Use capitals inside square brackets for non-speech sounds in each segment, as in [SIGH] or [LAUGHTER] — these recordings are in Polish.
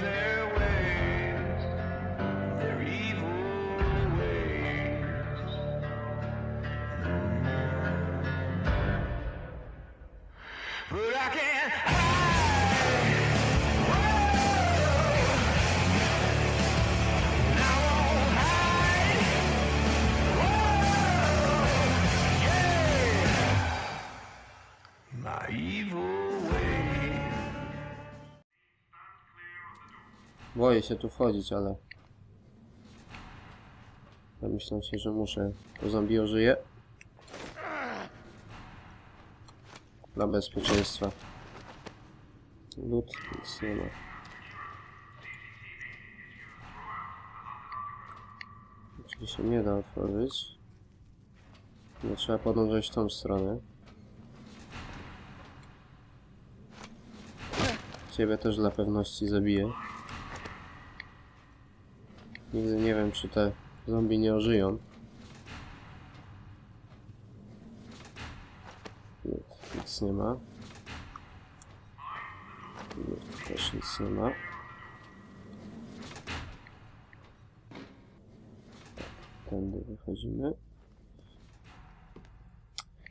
there. Boję się tu wchodzić, ale... Domyślam się, że muszę. To zombie ożyje. Dla bezpieczeństwa. Lód, nic nie ma. Czyli się nie da otworzyć. Nie trzeba podążać w tą stronę. Ciebie też dla pewności zabiję. Nigdy nie wiem, czy te zombie nie ożyją. Nic, nie ma. Też nic nie ma. Tędy wychodzimy.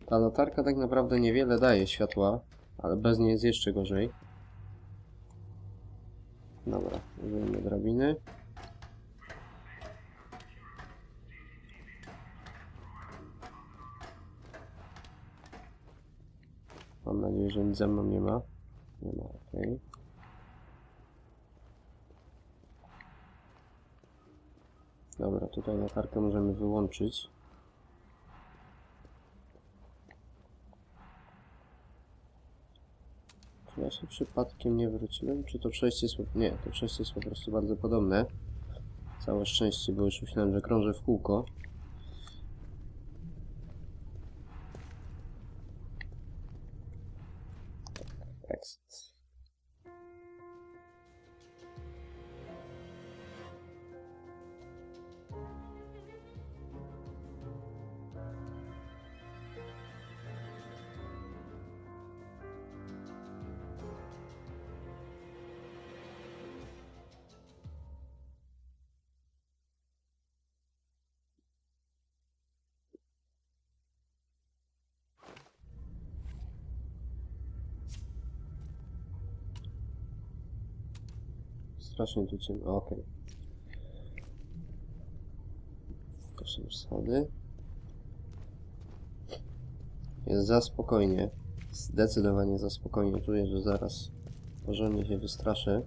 Ta latarka tak naprawdę niewiele daje światła, ale bez niej jest jeszcze gorzej. Dobra, użyjmy drabiny. Mam nadzieję, że nic ze mną nie ma. Nie ma, okej. Dobra, tutaj latarkę możemy wyłączyć. Czy ja się przypadkiem nie wróciłem? Czy to przejście jest... Nie, to przejście jest po prostu bardzo podobne. Całe szczęście, bo już myślałem, że krążę w kółko. Strasznie tu ciemno. Okej. To są schody. Jest za spokojnie. Zdecydowanie za spokojnie. Czuję, że zaraz porządnie się wystraszę.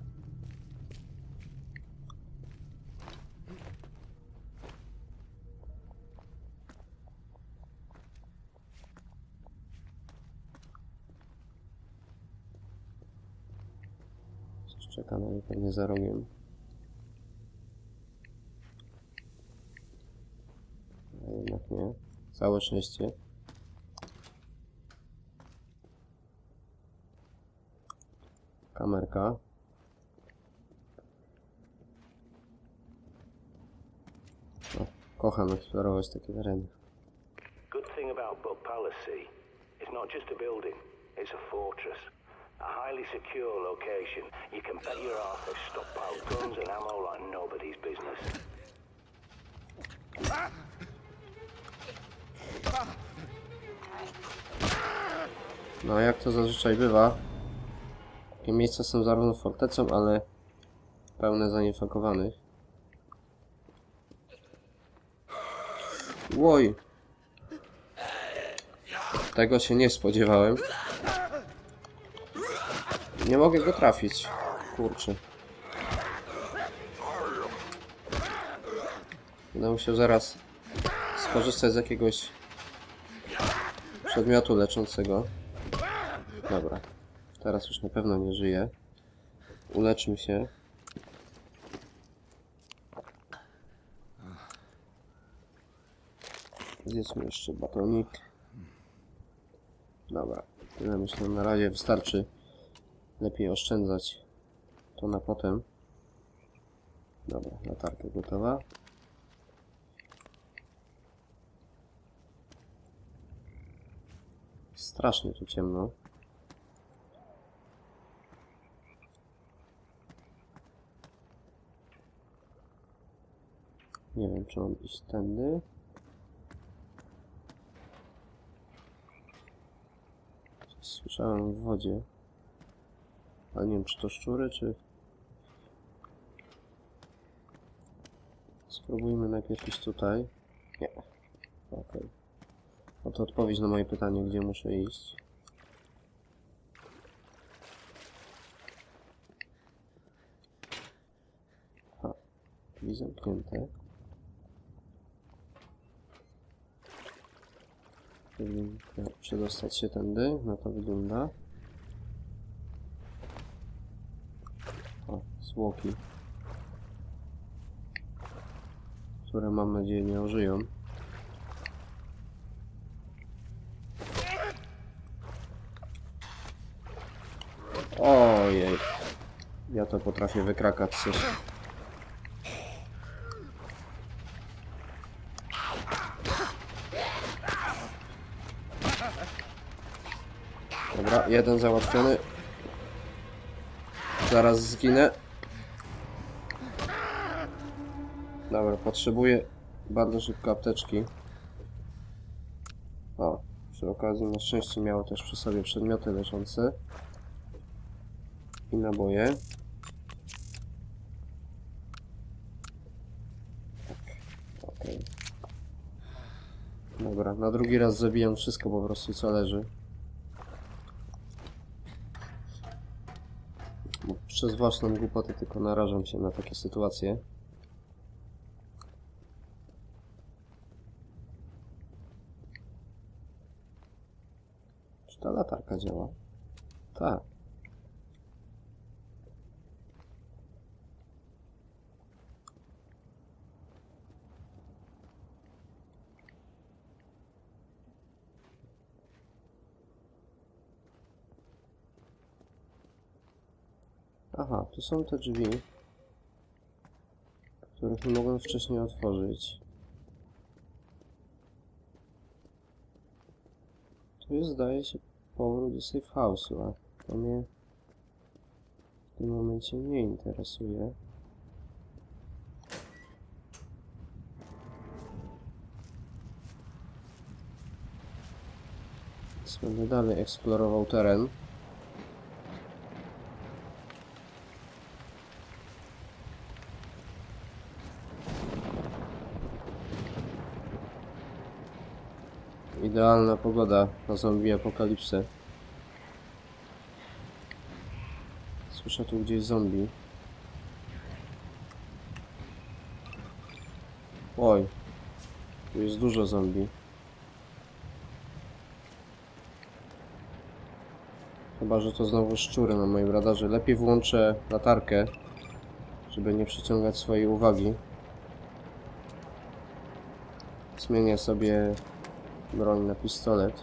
Na mnie pewnie za rogiem. A jednak nie. Całe szczęście. Kamerka. No, kocham eksplorować takie tereny. Good thing about Buck Palace, it's not just a building, it's a fortress. A highly secure location. You can bet your ass they've stockpiled guns and ammo like nobody's business. No jak to zazwyczaj bywa, takie miejsca są zarówno fortecą, ale pełne zaniefakowanych. Łoj! Tego się nie spodziewałem. Nie mogę go trafić. Kurczę. Będę musiał zaraz skorzystać z jakiegoś przedmiotu leczącego. Dobra. Teraz już na pewno nie żyje. Uleczmy się. Zjedzmy jeszcze batonik. Dobra. Tyle myślę na razie wystarczy lepiej oszczędzać to na potem. Dobra, latarka gotowa. Strasznie tu ciemno. Nie wiem, czy mam iść tędy. Słyszałem w wodzie. Ale nie wiem, czy to szczury, czy... Spróbujmy najpierw iść tutaj. Nie. Okej. Oto odpowiedź na moje pytanie, gdzie muszę iść. Ha. Drzwi zamknięte. Powinien przedostać się tędy, na to wygląda. O, zwłoki. Które mam nadzieję nie ożyją. Ojej. Ja to potrafię wykrakać coś. Dobra, jeden załatwiony. Zaraz zginę. Dobra, potrzebuję bardzo szybko apteczki. O, przy okazji na szczęście miało też przy sobie przedmioty leczące. I naboje. Tak, okej. Dobra, na drugi raz zabijam wszystko po prostu co leży. Przez własną głupotę tylko narażam się na takie sytuacje. Ta latarka działa? Tak. Aha, tu są te drzwi, których nie mogłem wcześniej otworzyć. Tu jest, zdaje się, powrót do safe house'u, a to mnie w tym momencie nie interesuje. Więc będę dalej eksplorował teren. Idealna pogoda na zombie apokalipsę. Słyszę tu gdzieś zombie. Oj. Tu jest dużo zombie. Chyba, że to znowu szczury na moim radarze. Lepiej włączę latarkę, żeby nie przyciągać swojej uwagi. Zmienię sobie broń na pistolet.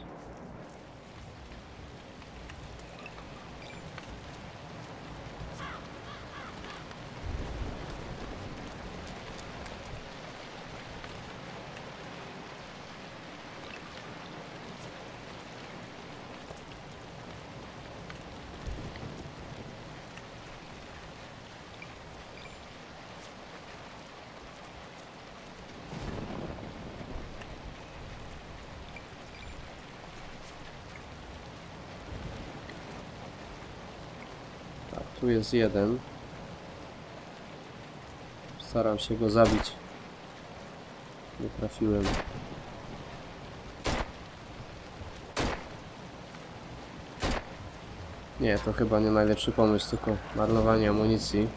Tak, jest jeden. Staram się go zabić. Nie trafiłem. Nie, to chyba nie najlepszy pomysł, tylko marnowanie amunicji.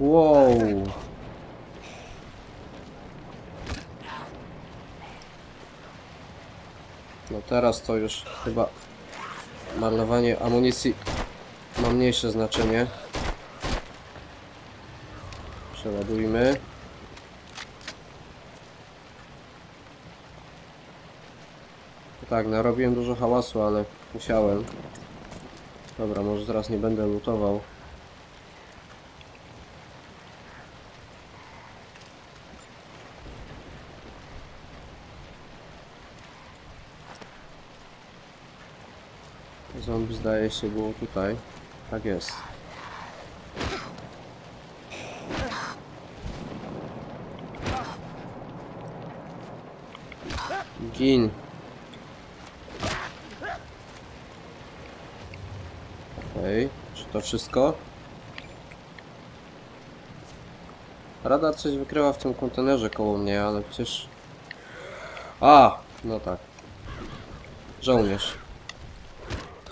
Wow! No teraz to już chyba marnowanie amunicji ma mniejsze znaczenie. Przeładujmy. Tak, narobiłem dużo hałasu, ale musiałem. Dobra, może teraz nie będę lutował. Zombie zdaje się było tutaj. Tak jest. Gin. Okej, okay. czy to wszystko? Rada coś wykryła w tym kontenerze koło mnie, ale przecież... A! No tak. Żołnierz.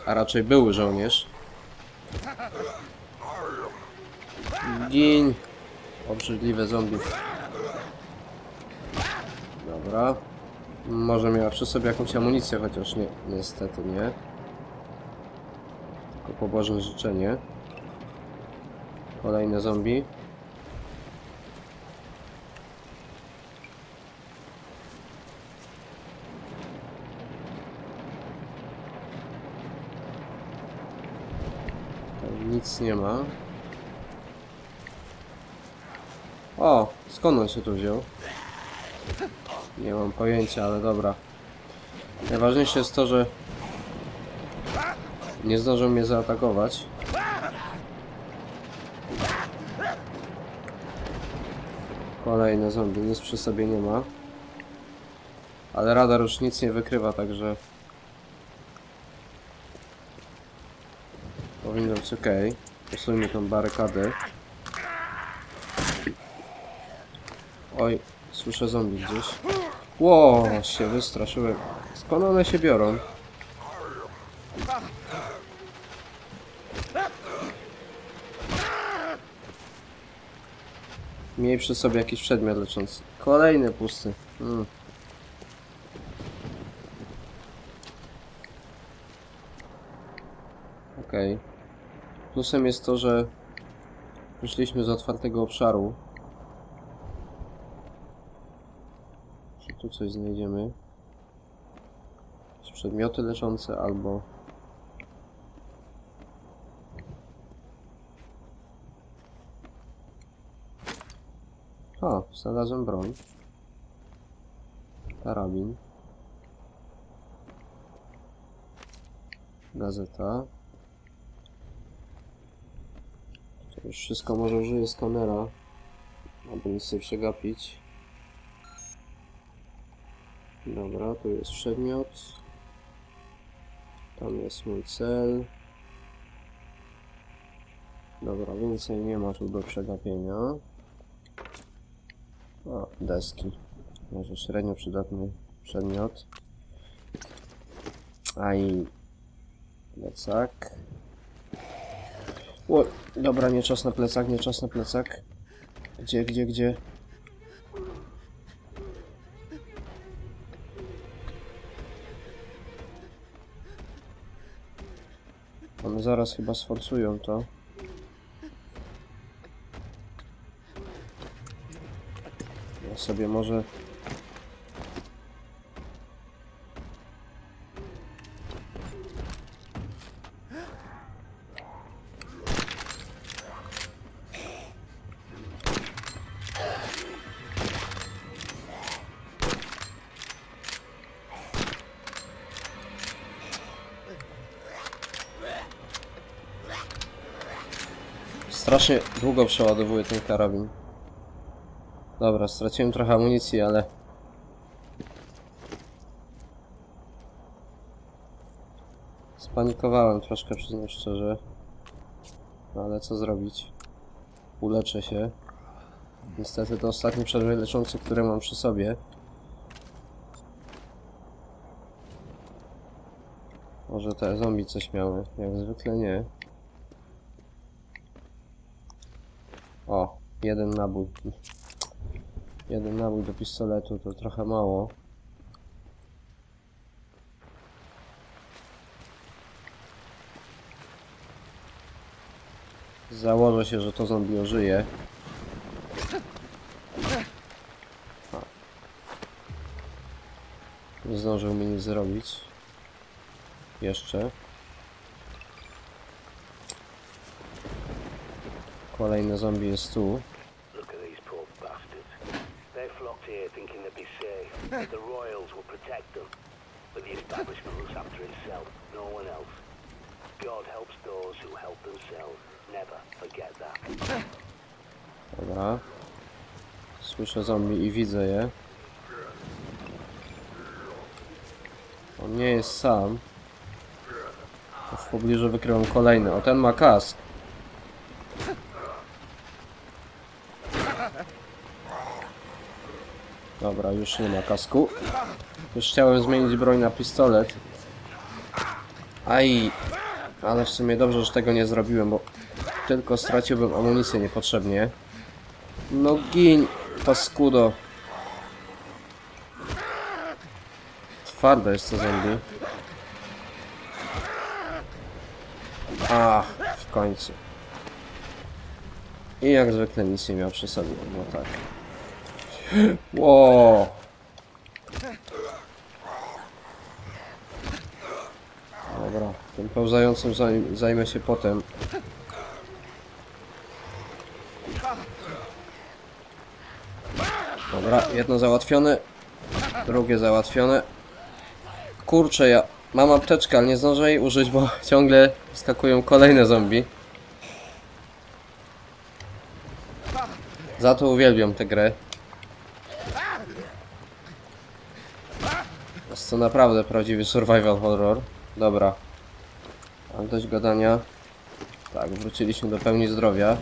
A raczej były żołnierz. Gin. Obrzydliwe zombie. Dobra. Może miała przy sobie jakąś amunicję, chociaż nie, niestety nie. Tylko pobożne życzenie. Kolejne zombie. Nic nie ma. O, skąd on się tu wziął? Nie mam pojęcia, ale dobra. Najważniejsze jest to, że nie zdążą mnie zaatakować. Kolejne zombie, nic przy sobie nie ma. Ale radar już nic nie wykrywa, także... Powinno być ok. Usuńmy tą barykadę. Oj, słyszę zombie gdzieś. Ło, się wystraszyłem. Skąd one się biorą? Miej przy sobie jakiś przedmiot leczący. Kolejny pusty. Mm. Okej. Plusem jest to, że wyszliśmy z otwartego obszaru. Czy tu coś znajdziemy? Jakieś przedmioty leczące albo... O, znalazłem broń. Karabin. Gazeta. To już wszystko może użyję skanera. Aby nic sobie przegapić. Dobra, tu jest przedmiot. Tam jest mój cel. Dobra, więcej nie ma tu do przegapienia. O, deski. Może średnio przydatny przedmiot. A i plecak. O, dobra, nie czas na plecak, nie czas na plecak. Gdzie, gdzie, gdzie? One zaraz chyba sforcują to. Ja sobie może... Strasznie długo przeładowuję ten karabin. Dobra, straciłem trochę amunicji, ale... Spanikowałem troszkę, przyznam szczerze. No ale co zrobić? Uleczę się. Niestety to ostatni przedmiot leczący, który mam przy sobie. Może te zombie coś miały, jak zwykle nie. O, jeden nabój. Jeden nabój do pistoletu to trochę mało. Założę się, że to zombie ożyje. Nie zdążył mi nic zrobić. Jeszcze. Kolejne zombie jest tu. Look at these poor bastards. They flocked here thinking they'd be safe. that the royals will protect them. But the establishment looks after itself, no one else. God helps those who help themselves. Never forget that. Dobra. Słyszę zombie i widzę je. On nie jest sam. W pobliżu wykryłem kolejny. O, ten ma kask. Dobra, już nie ma kasku. Już chciałem zmienić broń na pistolet. Aj, ale w sumie dobrze, że tego nie zrobiłem, bo tylko straciłbym amunicję niepotrzebnie. No gin, paskudo. Twarde jest to zombie. A, w końcu. I jak zwykle nic nie miał przy sobie, no tak. Ło! Dobra, tym pełzającym zaj zajmę się potem. Dobra, jedno załatwione, drugie załatwione. Kurczę, ja mam apteczkę, ale nie zdążę jej użyć, bo [LAUGHS] ciągle skakują kolejne zombie. Za to uwielbiam tę grę. Jest to naprawdę prawdziwy survival horror. Dobra. Mam dość gadania. Tak, wróciliśmy do pełni zdrowia.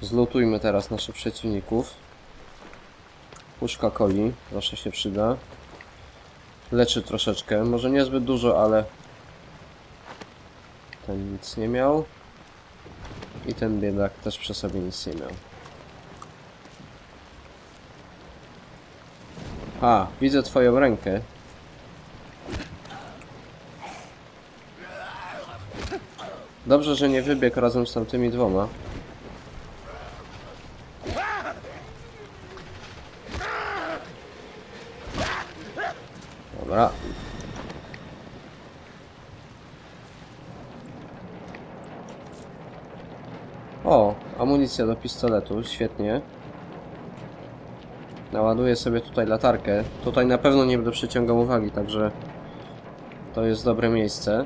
Zlutujmy teraz naszych przeciwników. Puszka coli, zawsze się przyda. Leczy troszeczkę, może niezbyt dużo, ale... Ten nic nie miał. I ten biedak też przy sobie nic nie miał. A, widzę twoją rękę. Dobrze, że nie wybiegł razem z tamtymi dwoma. Dobra. O, amunicja do pistoletu, świetnie. Naładuję sobie tutaj latarkę. Tutaj na pewno nie będę przyciągał uwagi, także to jest dobre miejsce.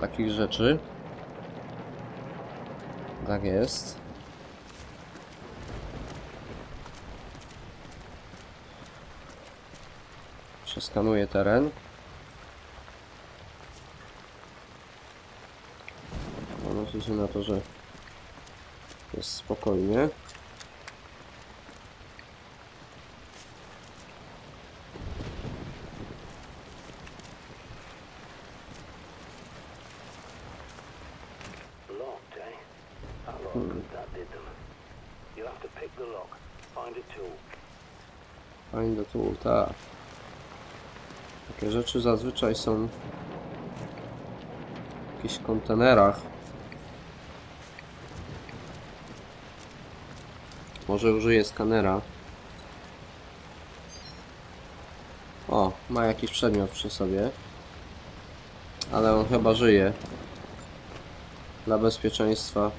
Takich rzeczy. Tak jest. Przeskanuję teren. Mam nadzieję na to, że jest spokojnie. Tool. Find the tool, tak. Takie rzeczy zazwyczaj są w jakichś kontenerach. Może użyję skanera. O, ma jakiś przedmiot przy sobie. Ale on chyba żyje. Dla bezpieczeństwa.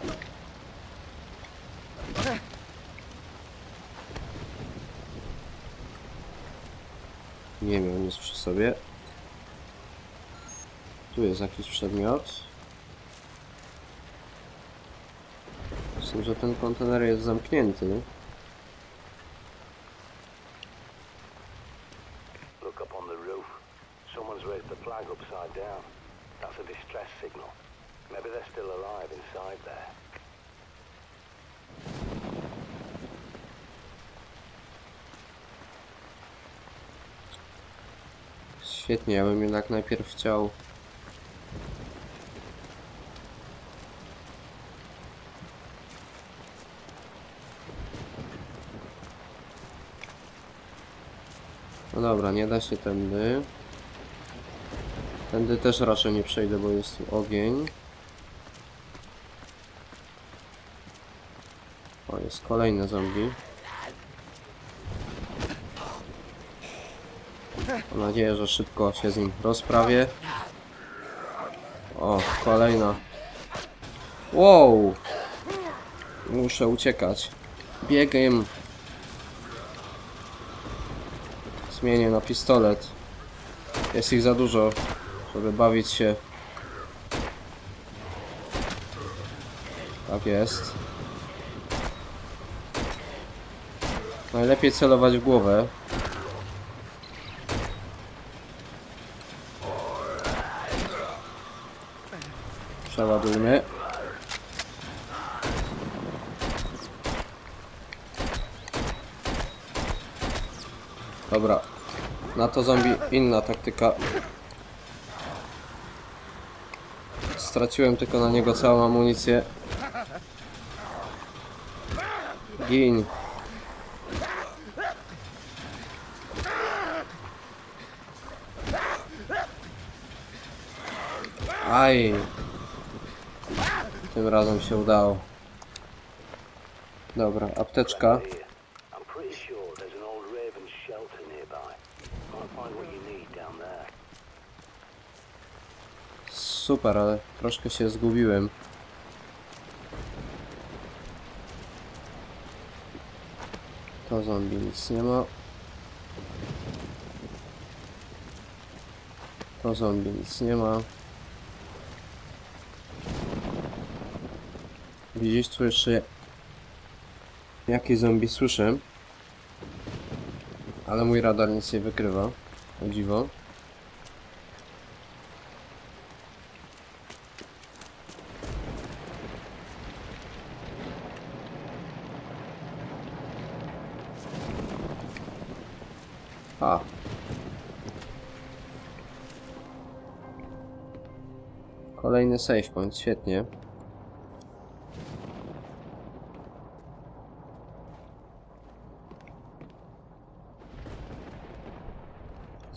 Nie miał nic przy sobie. Tu jest jakiś przedmiot. Że ten kontener jest zamknięty. Look up on the roof. Someone's raised the flag upside down. That's a distress signal. Maybe they're still alive inside there. Świetnie, ja bym jednak najpierw chciał... dobra, nie da się tędy. Tędy też raczej nie przejdę, bo jest tu ogień. O, jest kolejny zombie. Mam nadzieję, że szybko się z nim rozprawię. O, kolejna. Wow! Muszę uciekać. Biegiem. zmienię na pistolet. Jest ich za dużo, żeby bawić się. Tak jest. Najlepiej celować w głowę. Przeładujmy. Dobra. Na to zombie inna taktyka. Straciłem tylko na niego całą amunicję. Gin. Aj. Tym razem się udało. Dobra, apteczka. Super, ale troszkę się zgubiłem. To zombie nic nie ma. To zombie nic nie ma. Widzisz, jeszcze jakieś zombie słyszę. Ale mój radar nic nie wykrywa. O dziwo. A. Kolejny save point, świetnie.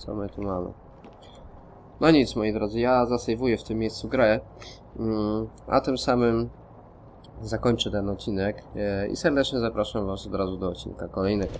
Co my tu mamy? No nic, moi drodzy, ja zasejwuję w tym miejscu grę, mm, a tym samym zakończę ten odcinek e, i serdecznie zapraszam Was od razu do odcinka kolejnego.